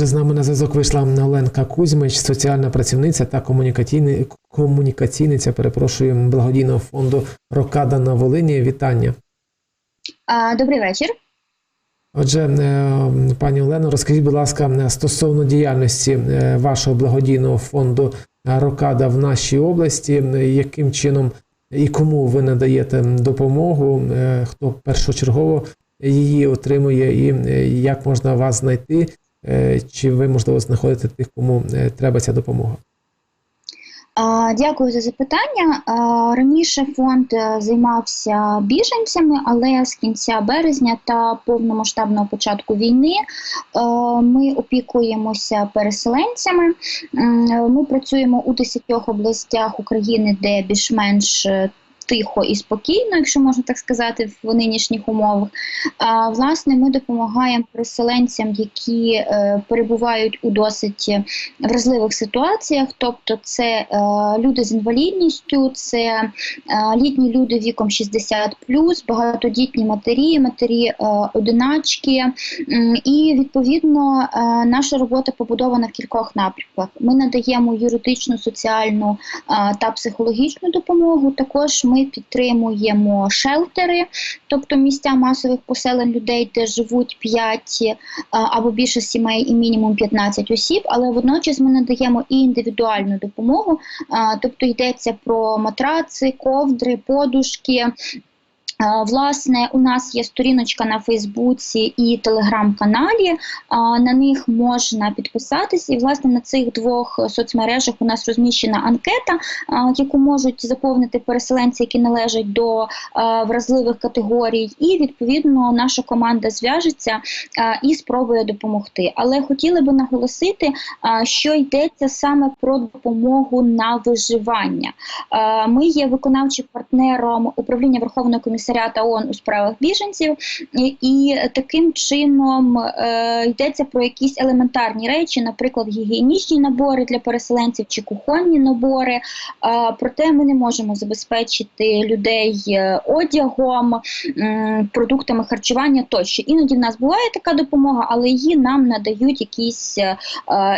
Отже, з нами на зв'язок вийшла Оленка Кузьмич, соціальна працівниця та комунікаційни- комунікаційниця, перепрошую, благодійного фонду Рокада на Волині. Вітання. А, Добрий вечір. Отже, е, пані Олено, розкажіть, будь ласка, стосовно діяльності е, вашого благодійного фонду Рокада в нашій області, е, яким чином і кому ви надаєте допомогу, е, хто першочергово її отримує, і е, як можна вас знайти, е, чи ви можливо знаходите тих, кому е, треба ця допомога? Дякую за запитання. Раніше фонд е, займався біженцями, але з кінця березня та повномасштабного початку війни е, ми опікуємося переселенцями. Ми працюємо у 10 областях України, де більш-менш е, тихо і спокійно, якщо можна так сказати, в нинішніх умовах. А, Власне, ми допомагаємо переселенцям, які е, перебувають у досить вразливих ситуаціях, тобто це е, люди з інвалідністю, це е, літні люди віком 60+, багатодітні матері, матері е, одиначки. М, І відповідно е, наша робота побудована в кількох напрямках. Ми надаємо юридичну, соціальну е, та психологічну допомогу. Також ми підтримуємо шелтери, тобто місця масових поселень людей, де живуть 5 е, або більше сімей і мінімум 15 осіб, але водночас ми надаємо і індивідуальну допомогу, тобто йдеться про матраци, ковдри, подушки. А, Власне, у нас є сторіночка на Фейсбуці і телеграм-каналі. На них можна підписатись, і власне на цих двох соцмережах у нас розміщена анкета, яку можуть заповнити переселенці, які належать до вразливих категорій. І відповідно наша команда зв'яжеться і спробує допомогти. Але хотіли би наголосити, що йдеться саме про допомогу на виживання. Е, Ми є виконавчим партнером управління Верховного комісаріата ООН у справах біженців, і, таким чином е, йдеться про якісь елементарні речі, наприклад, гігієнічні набори для переселенців чи кухонні набори. Е, проте ми не можемо забезпечити людей е, одягом, продуктами харчування тощо. Іноді в нас буває така допомога, але її нам надають якісь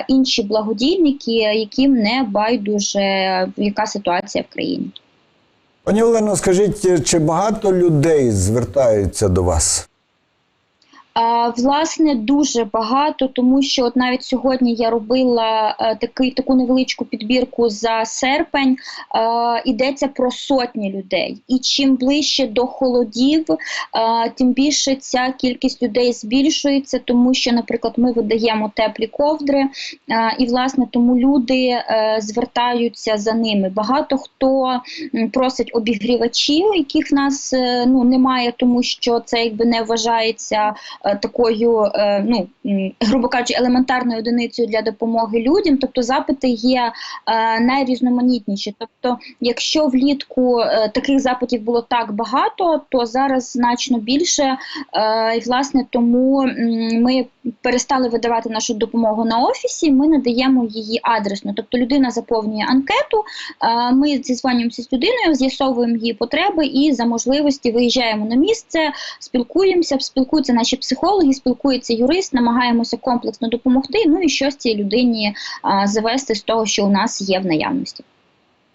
інші благодійники, яким не байдуже яка ситуація в країні. Пані Олено, скажіть, чи багато людей звертаються до вас? Власне, дуже багато, тому що от навіть сьогодні я робила е, такий таку невеличку підбірку за серпень. Йдеться про сотні людей. І чим ближче до холодів, е, тим більше ця кількість людей збільшується, тому що, наприклад, ми видаємо теплі ковдри, е, і власне тому люди звертаються за ними. Багато хто просить обігрівачів, яких в нас ну немає, тому що це якби не вважається такою, е, ну грубо кажучи, елементарною одиницею для допомоги людям. Тобто запити є е, найрізноманітніші. Тобто, якщо влітку е, таких запитів було так багато, то зараз значно більше. Е, і власне тому ми перестали видавати нашу допомогу на офісі. Ми надаємо її адресно. Тобто людина заповнює анкету. е, Ми зізвонюємося з людиною, з'ясовуємо її потреби і за можливості виїжджаємо на місце, спілкуємося, спілкуються наші психологи, спілкується юрист, намагаємося комплексно допомогти. Ну і щось цій людині завести з того, що у нас є в наявності.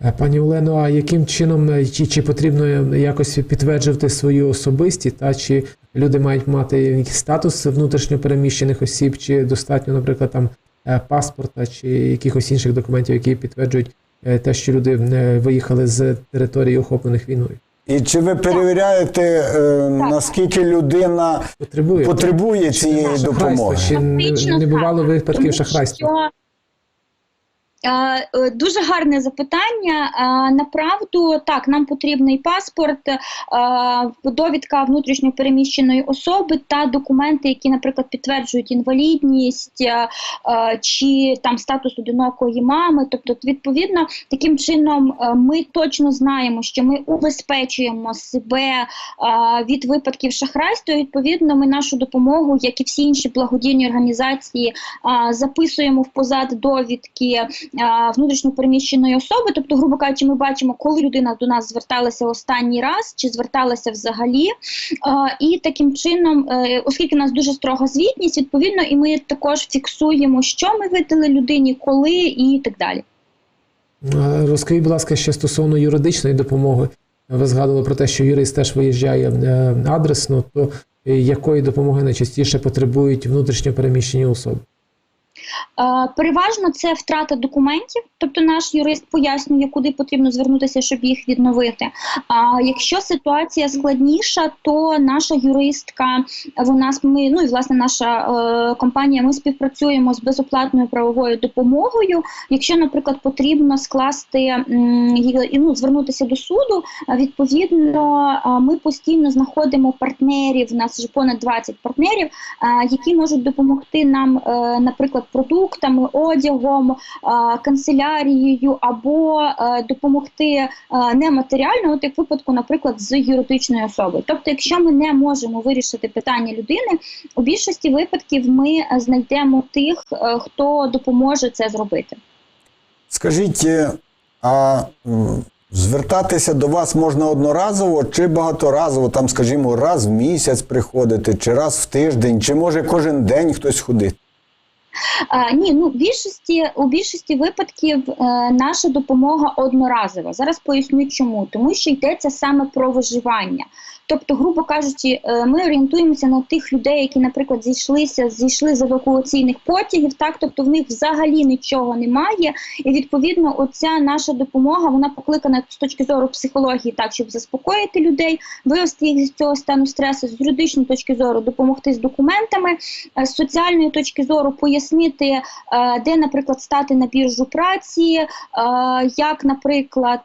Е, Пані Олено, а яким чином е, чи, чи потрібно якось підтверджувати свою особистість, та чи люди мають мати статус внутрішньопереміщених осіб, чи достатньо, наприклад, там е, паспорта чи якихось інших документів, які підтверджують е, те, що люди е, виїхали з території, охоплених війною? І чи ви перевіряєте, е, наскільки людина Потребує потребує цієї нема шахрайства, допомоги? Чи не, не бувало випадків тому шахрайства? що, Дуже гарне запитання. Е, Направду, так, нам потрібний паспорт, е, довідка внутрішньо переміщеної особи та документи, які, наприклад, підтверджують інвалідність е, е, чи там статус одинокої мами. Тобто, відповідно, таким чином е, ми точно знаємо, що ми убезпечуємо себе е, від випадків шахрайства. Відповідно, ми нашу допомогу, як і всі інші благодійні організації, е, записуємо в позад довідки а, внутрішньо переміщеної особи. Тобто, грубо кажучи, ми бачимо, коли людина до нас зверталася останній раз, чи зверталася взагалі. І таким чином, е, оскільки у нас дуже строга звітність, відповідно, і ми також фіксуємо, що ми видали людині, коли і так далі. Розкажіть, будь ласка, ще стосовно юридичної допомоги. Ви згадували про те, що юрист теж виїжджає е, адресно, то е, якої допомоги найчастіше потребують внутрішньо переміщені особи? Е, Переважно це втрата документів, тобто наш юрист пояснює, куди потрібно звернутися, щоб їх відновити. А якщо ситуація складніша, то наша юристка, вона ми, ну і власне наша е, компанія, ми співпрацюємо з безоплатною правовою допомогою. Якщо, наприклад, потрібно скласти ну, звернутися до суду, відповідно, ми постійно знаходимо партнерів. У нас вже понад 20 партнерів, які можуть допомогти нам, е, наприклад, продуктами, одягом, канцелярією або е, допомогти е, нематеріально, от як випадку, наприклад, з юридичною особою. Тобто, якщо ми не можемо вирішити питання людини, у більшості випадків ми е, знайдемо тих, е, хто допоможе це зробити. Скажіть, е, а звертатися до вас можна одноразово чи багаторазово, там, скажімо, раз в місяць приходити, чи раз в тиждень, чи може кожен день хтось ходить? А, ні, ну більшості у більшості випадків е, наша допомога одноразова. Зараз поясню чому, тому що йдеться саме про виживання. Тобто, грубо кажучи, е, ми орієнтуємося на тих людей, які, наприклад, зійшлися, зійшли з евакуаційних потягів, так тобто в них взагалі нічого немає, і відповідно, оця наша допомога вона покликана з точки зору психології, так щоб заспокоїти людей, вивести їх з цього стану стресу, з юридичної точки зору допомогти з документами, е, з соціальної точки зору пояснити, е, де, наприклад, стати на біржу праці, як, наприклад,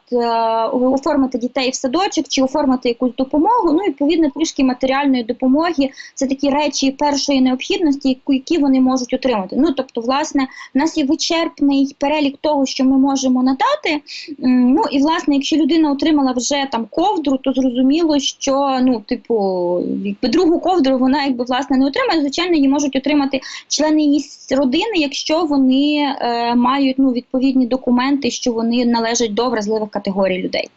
оформити дітей в садочок чи оформити якусь допомогу. Ну, і, відповідно, трішки матеріальної допомоги. Це такі речі першої необхідності, які вони можуть отримати. Ну, тобто, власне, в нас є вичерпний перелік того, що ми можемо надати. Ну і власне, якщо людина отримала вже там ковдру, то зрозуміло, що ну, типу, якби другу ковдру вона якби власне не отримає. Звичайно, її можуть отримати члени її родини, якщо вони е, мають ну відповідні документи, що вони належать до вразливих категорій людей.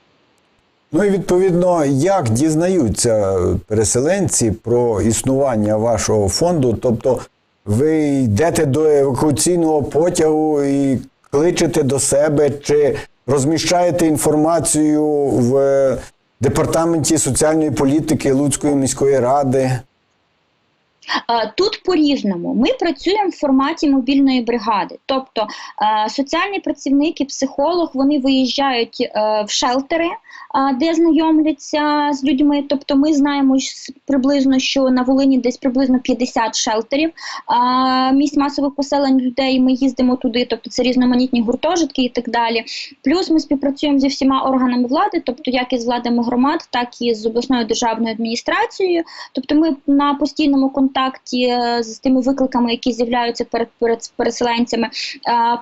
Ну і відповідно, як дізнаються переселенці про існування вашого фонду? Тобто ви йдете до евакуаційного потягу і кличете до себе, чи розміщаєте інформацію в департаменті соціальної політики Луцької міської ради? Тут по-різному. Ми працюємо в форматі мобільної бригади. Тобто соціальні працівники, психолог, вони виїжджають е, в шелтери, де знайомляться з людьми. Тобто ми знаємо приблизно, що на Волині десь приблизно 50 шелтерів місць масових поселень людей. Ми їздимо туди, тобто це різноманітні гуртожитки і так далі. Плюс ми співпрацюємо зі всіма органами влади, тобто як із владами громад, так і з обласною державною адміністрацією. Тобто ми на постійному контакті е, з тими викликами, які з'являються перед, перед переселенцями.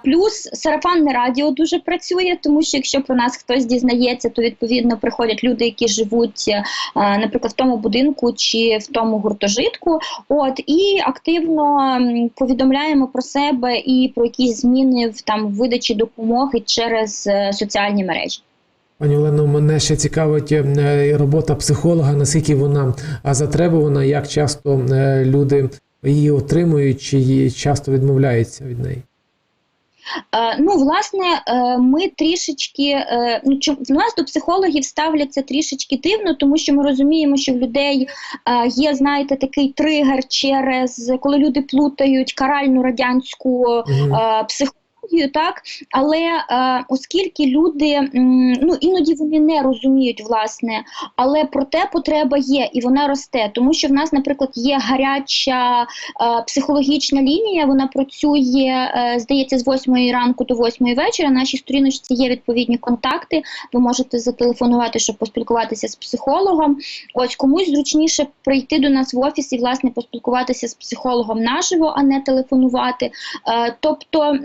Плюс сарафанне радіо дуже працює, тому що якщо про нас хтось дізнається, то відповідно приходять люди, які живуть, е, наприклад, в тому будинку чи в тому гуртожитку. От і активно повідомляємо про себе і про якісь зміни в там видачі допомоги через е, соціальні мережі. Пані Олено, мене ще цікавить е, робота психолога, наскільки вона затребувана, як часто е, люди її отримують, чи її часто відмовляються від неї. Е, Ну, власне, е, ми трішечки е, ну, в нас до психологів ставляться трішечки дивно, тому що ми розуміємо, що в людей е, є, знаєте, такий тригер через коли люди плутають каральну радянську е, психологію. Так, але е, оскільки люди ну іноді вони не розуміють власне, але проте потреба є і вона росте, тому що в нас, наприклад, є гаряча е, психологічна лінія. Вона працює, е, здається, з 8 ранку до 8 вечора. На нашій сторіночці є відповідні контакти. Ви можете зателефонувати, щоб поспілкуватися з психологом. Ось комусь зручніше прийти до нас в офіс і власне поспілкуватися з психологом наживо, а не телефонувати. Е, тобто,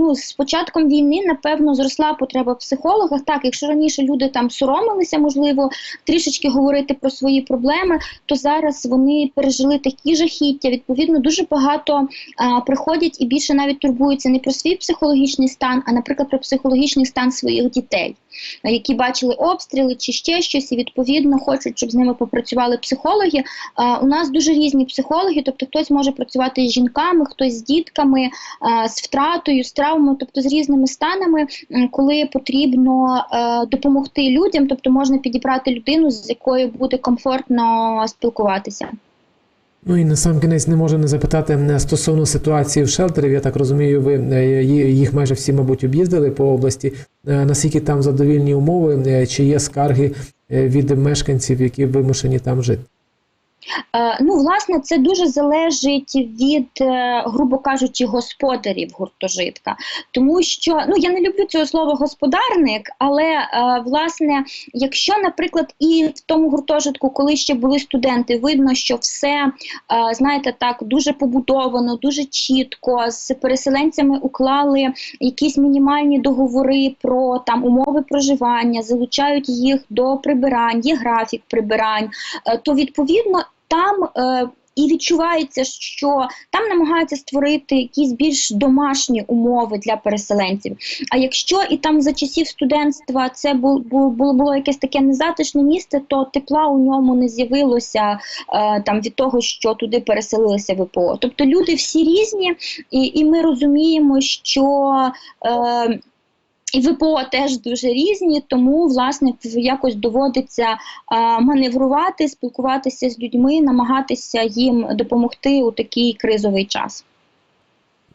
ну з початком війни напевно зросла потреба в психологах. Так, якщо раніше люди там соромилися, можливо, трішечки говорити про свої проблеми, то зараз вони пережили такі жахіття. Відповідно, дуже багато а, приходять і більше навіть турбуються не про свій психологічний стан, а наприклад про психологічний стан своїх дітей, які бачили обстріли чи ще щось, і відповідно хочуть, щоб з ними попрацювали психологи. А, у нас дуже різні психологи, тобто хтось може працювати з жінками, хтось з дітками, а, з втратою, з травмою, тобто з різними станами, коли потрібно е, допомогти людям, тобто можна підібрати людину, з якою буде комфортно спілкуватися. Ну і на сам кінець не можу не запитати е, стосовно ситуації в шелтерів. Я так розумію, ви е, їх майже всі, мабуть, об'їздили по області. Наскільки там задовільні умови, чи є скарги від мешканців, які вимушені там жити? Е, Ну, власне, це дуже залежить від, е, грубо кажучи, господарів гуртожитка. Тому що ну я не люблю цього слова господарник, але е, власне, якщо, наприклад, і в тому гуртожитку, коли ще були студенти, видно, що все знаєте так дуже побудовано, дуже чітко з переселенцями уклали якісь мінімальні договори про там умови проживання, залучають їх до прибирань, є графік прибирань, то відповідно там. Е, і відчувається, що там намагаються створити якісь більш домашні умови для переселенців. А якщо і там за часів студентства це бу- бу- було, було якесь таке незатишне місце, то тепла у ньому не з'явилося е, там від того, що туди переселилися ВПО. Тобто люди всі різні, і, і ми розуміємо, що. Е, і ВПО теж дуже різні, тому власне якось доводиться маневрувати, спілкуватися з людьми, намагатися їм допомогти у такий кризовий час.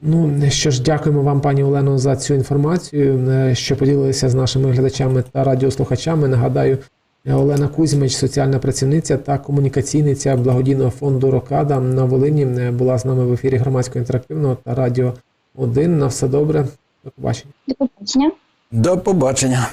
Ну що ж, дякуємо вам, пані Олено, за цю інформацію, е, що поділилися з нашими глядачами та радіослухачами. Нагадаю, Олена Кузьмич, соціальна працівниця та комунікаційниця благодійного фонду Рокада на Волині, е, була з нами в ефірі громадського інтерактивного та радіо 1. На все добре. До побачення. До побачення. До побачення.